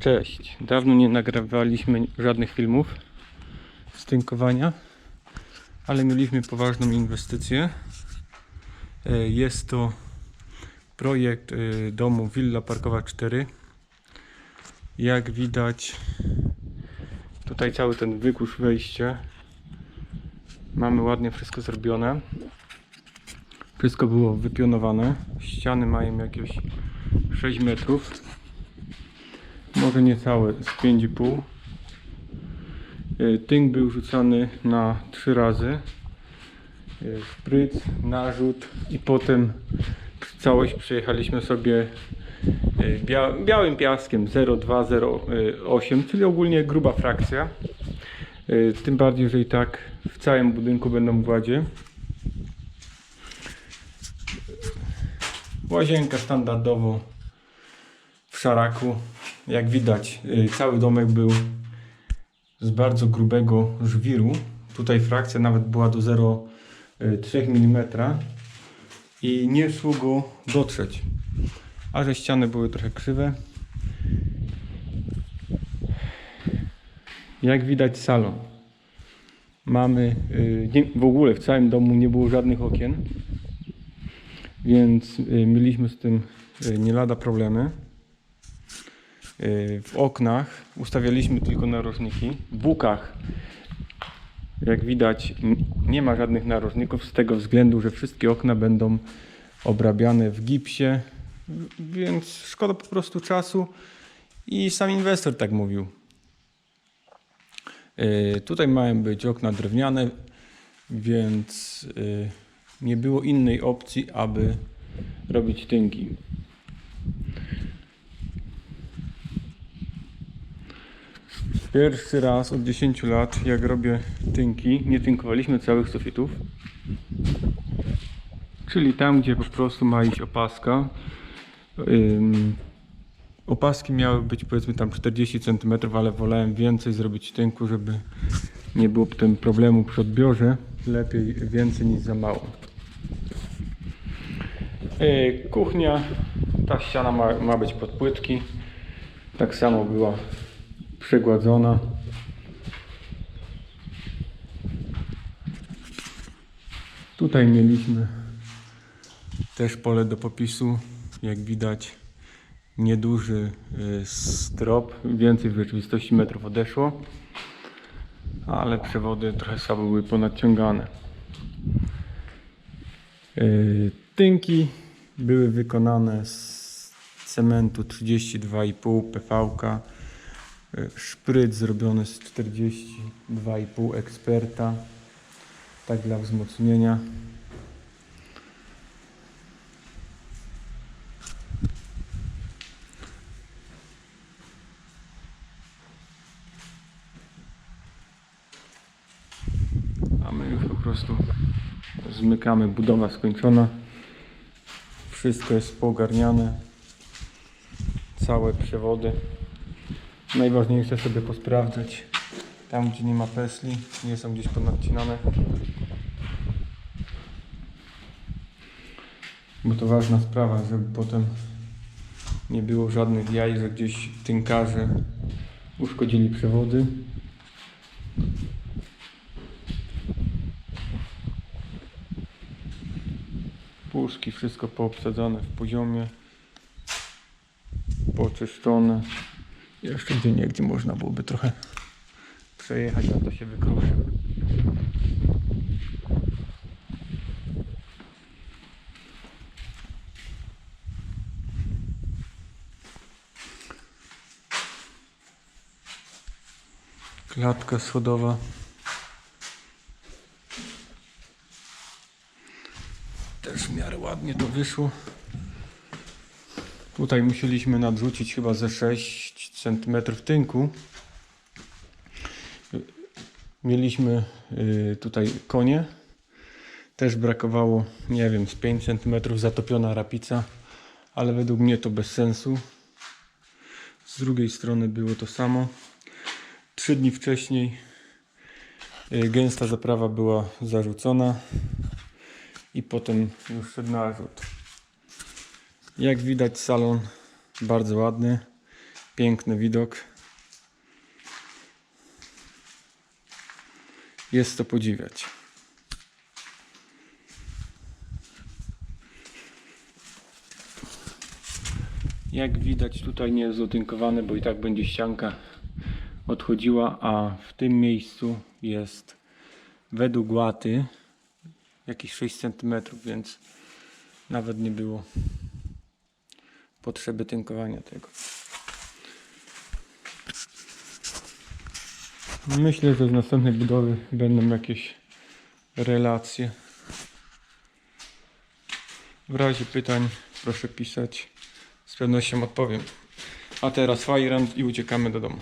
Cześć. Dawno nie nagrywaliśmy żadnych filmów z tynkowania, ale mieliśmy poważną inwestycję. E, Jest to projekt e, domu Villa Parkowa 4. Jak widać, tutaj cały ten wykusz wejścia. Mamy ładnie wszystko zrobione. Wszystko było wypionowane. Ściany mają jakieś 6 metrów. Może nie całe, z 5,5. Y, Tynk był rzucany na 3 razy. Y, Szpryc, narzut i potem całość przejechaliśmy sobie y, bia białym piaskiem 0,208, czyli ogólnie gruba frakcja. Tym bardziej, że i tak w całym budynku będą gładzie. Łazienka standardowo w szaraku. Jak widać, y, cały domek był z bardzo grubego żwiru. Tutaj frakcja nawet była do 0,3 mm i nie szło go dotrzeć. A że ściany były trochę krzywe. Jak widać salon. Mamy, y, w ogóle w całym domu nie było żadnych okien, więc y, mieliśmy z tym y, nie lada problemy. Y, W oknach ustawialiśmy tylko narożniki. W bukach, jak widać, nie ma żadnych narożników z tego względu, że wszystkie okna będą obrabiane w gipsie, więc szkoda po prostu czasu i sam inwestor tak mówił. Y, Tutaj mają być okna drewniane, więc y, nie było innej opcji, aby robić tynki. Pierwszy raz od 10 lat, jak robię tynki, nie tynkowaliśmy całych sufitów. Czyli tam, gdzie po prostu ma iść opaska. Ym, opaski miały być powiedzmy tam 40 cm, ale wolałem więcej zrobić tynku, żeby nie było potem problemu przy odbiorze. Lepiej więcej niż za mało. Yy, kuchnia, ta ściana ma, ma być pod płytki. Tak samo była przegładzona. Tutaj mieliśmy też pole do popisu. Jak widać, nieduży y, strop. Więcej w rzeczywistości metrów odeszło, ale przewody trochę słabo były ponadciągane. Y, Tynki były wykonane z cementu 32,5 PV. Y, Szpryc zrobiony z 42,5 eksperta. Tak dla wzmocnienia. A my już po prostu zmykamy. Budowa skończona. Wszystko jest poogarniane. Całe przewody. Najważniejsze sobie posprawdzać. Tam gdzie nie ma pesli, nie są gdzieś ponadcinane. Bo to ważna sprawa, żeby potem nie było żadnych jaj, że gdzieś tynkarze uszkodzili przewody. Puszki, wszystko poobsadzane w poziomie. Poczyszczone. Jeszcze gdzie niegdzie można byłoby trochę przejechać, a to się wykruszy. Klatka schodowa. Też w miarę ładnie to wyszło. Tutaj musieliśmy nadrzucić chyba ze 6 cm tynku. Mieliśmy y, tutaj konie. Też brakowało, nie wiem, z 5 cm zatopiona rapica, ale według mnie to bez sensu. Z drugiej strony było to samo. Trzy dni wcześniej y, gęsta zaprawa była zarzucona i potem już szedł narzut. Jak widać salon bardzo ładny. Piękny widok. Jest to podziwiać. Jak widać tutaj nie jest zatynkowane, bo i tak będzie ścianka odchodziła, a w tym miejscu jest według łaty jakieś 6 cm, więc nawet nie było potrzeby tynkowania tego. Myślę, że z następnej budowy będą jakieś relacje. W razie pytań proszę pisać. Z pewnością odpowiem. A teraz fajrant i uciekamy do domu.